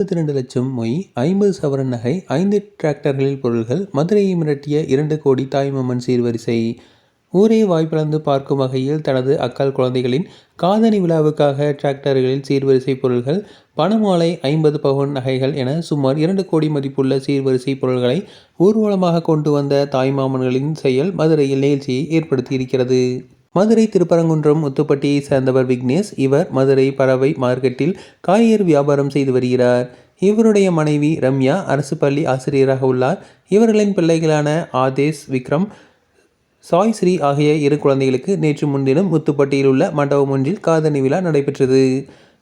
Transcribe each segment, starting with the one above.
இருபத்தி ரெண்டு லட்சம் மொய் ஐம்பது சவரன் நகை ஐந்து டிராக்டர்களில் பொருள்கள் மதுரையை மிரட்டிய இரண்டு கோடி தாய்மாமன் சீர்வரிசை. ஊரே வாய்ப்பிழந்து பார்க்கும் வகையில் தனது அக்கால் குழந்தைகளின் காதணி விழாவுக்காக டிராக்டர்களில் சீர்வரிசை பொருள்கள் பணமாலை ஐம்பது பவுன் நகைகள் என சுமார் இரண்டு கோடி மதிப்புள்ள சீர்வரிசை பொருள்களை ஊர்வலமாக கொண்டு வந்த தாய்மாமன்களின் செயல் மதுரையில் நிகழ்ச்சியை ஏற்படுத்தியிருக்கிறது. மதுரை திருப்பரங்குன்றம் முத்துப்பட்டியை சேர்ந்தவர் விக்னேஷ். இவர் மதுரை பறவை மார்க்கெட்டில் காய்கறி வியாபாரம் செய்து வருகிறார். இவருடைய மனைவி ரம்யா அரசு பள்ளி ஆசிரியராக உள்ளார். இவர்களின் பிள்ளைகளான ஆதேஷ் விக்ரம் சாய் ஸ்ரீ ஆகிய இரு குழந்தைகளுக்கு நேற்று முன்தினம் முத்துப்பட்டியில் உள்ள மண்டபம் ஒன்றில் காதணி விழா நடைபெற்றது.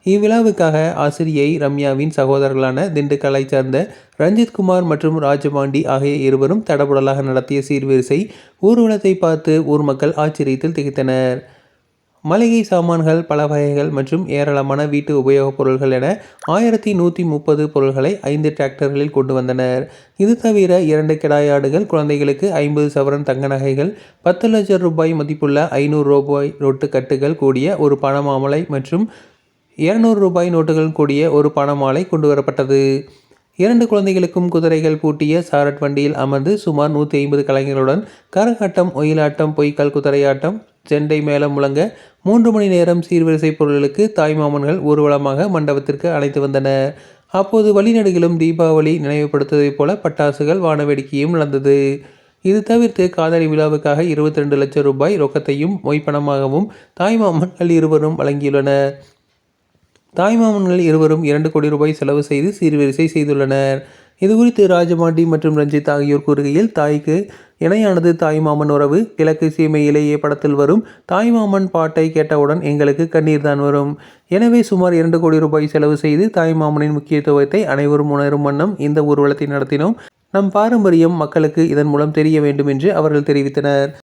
இவ்விழாவுக்காக ஆசிரியை ரம்யாவின் சகோதரர்களான திண்டுக்கலை சார்ந்த ரஞ்சித் குமார் மற்றும் ராஜபாண்டி ஆகிய இருவரும் தடபுடலாக நடத்திய சீர்வரிசை ஊர்வலத்தை பார்த்து ஊர் மக்கள் ஆச்சரியத்தில் திகைத்தனர். மளிகை சாமான்கள் பல வகைகள் மற்றும் ஏராளமான வீட்டு உபயோகப் பொருள்கள் என ஆயிரத்தி நூற்றி முப்பது பொருள்களை ஐந்து டிராக்டர்களில் கொண்டு வந்தனர். இது தவிர இரண்டு கிடாயாடுகள் குழந்தைகளுக்கு ஐம்பது சவரன் தங்க நகைகள் பத்து லட்சம் ரூபாய் மதிப்புள்ள ஐநூறு ரூபாய் ரொட்டு கட்டுகள் கூடிய ஒரு பணமாமலை மற்றும் இருநூறு ரூபாய் நோட்டுகள் கூடிய ஒரு பணமாலை கொண்டு வரப்பட்டது இரண்டு குழந்தைகளுக்கும் குதிரைகள் பூட்டிய சாரட் வண்டியில் அமர்ந்து சுமார் நூற்றி ஐம்பது கலைஞர்களுடன் கரகாட்டம் ஒயிலாட்டம் பொய்க்கால் குதிரையாட்டம் செண்டை மேளம் முழங்க மூன்று மணி நேரம் சீர்வரிசை பொருள்களுக்கு தாய்மாமன்கள் ஊர்வலமாக மண்டபத்திற்கு அழைத்து வந்தனர். அப்போது வழிநடுகிலும் தீபாவளி நினைவுபடுத்துவதைப் போல பட்டாசுகள் வானவேடிக்கையும் நடந்தது. இது தவிர்த்து காதலி விழாவுக்காக இருபத்தி ரெண்டு லட்சம் ரூபாய் ரொக்கத்தையும் மொய்ப்பணமாகவும் தாய்மாமன்கள் இருவரும் வழங்கியுள்ளனர். தாய்மாமன்கள் இருவரும் இரண்டு கோடி ரூபாய் செலவு செய்து சீர்வரிசை செய்துள்ளனர். இதுகுறித்து ராஜமாண்டி மற்றும் ரஞ்சித் ஆகியோர் கூறுகையில் தாய்க்கு இணையானது தாய்மாமன் உறவு. கிழக்கு சீமையிலேயே படத்தில் வரும் தாய்மாமன் பாட்டை கேட்டவுடன் எங்களுக்கு கண்ணீர் தான் வரும். எனவே சுமார் இரண்டு கோடி ரூபாய் செலவு செய்து தாய்மாமனின் முக்கியத்துவத்தை அனைவரும் உணரும் வண்ணம் இந்த ஊர்வலத்தை நடத்தினோம். நம் பாரம்பரியம் மக்களுக்கு இதன் மூலம் தெரிய வேண்டும் என்று அவர்கள் தெரிவித்தனர்.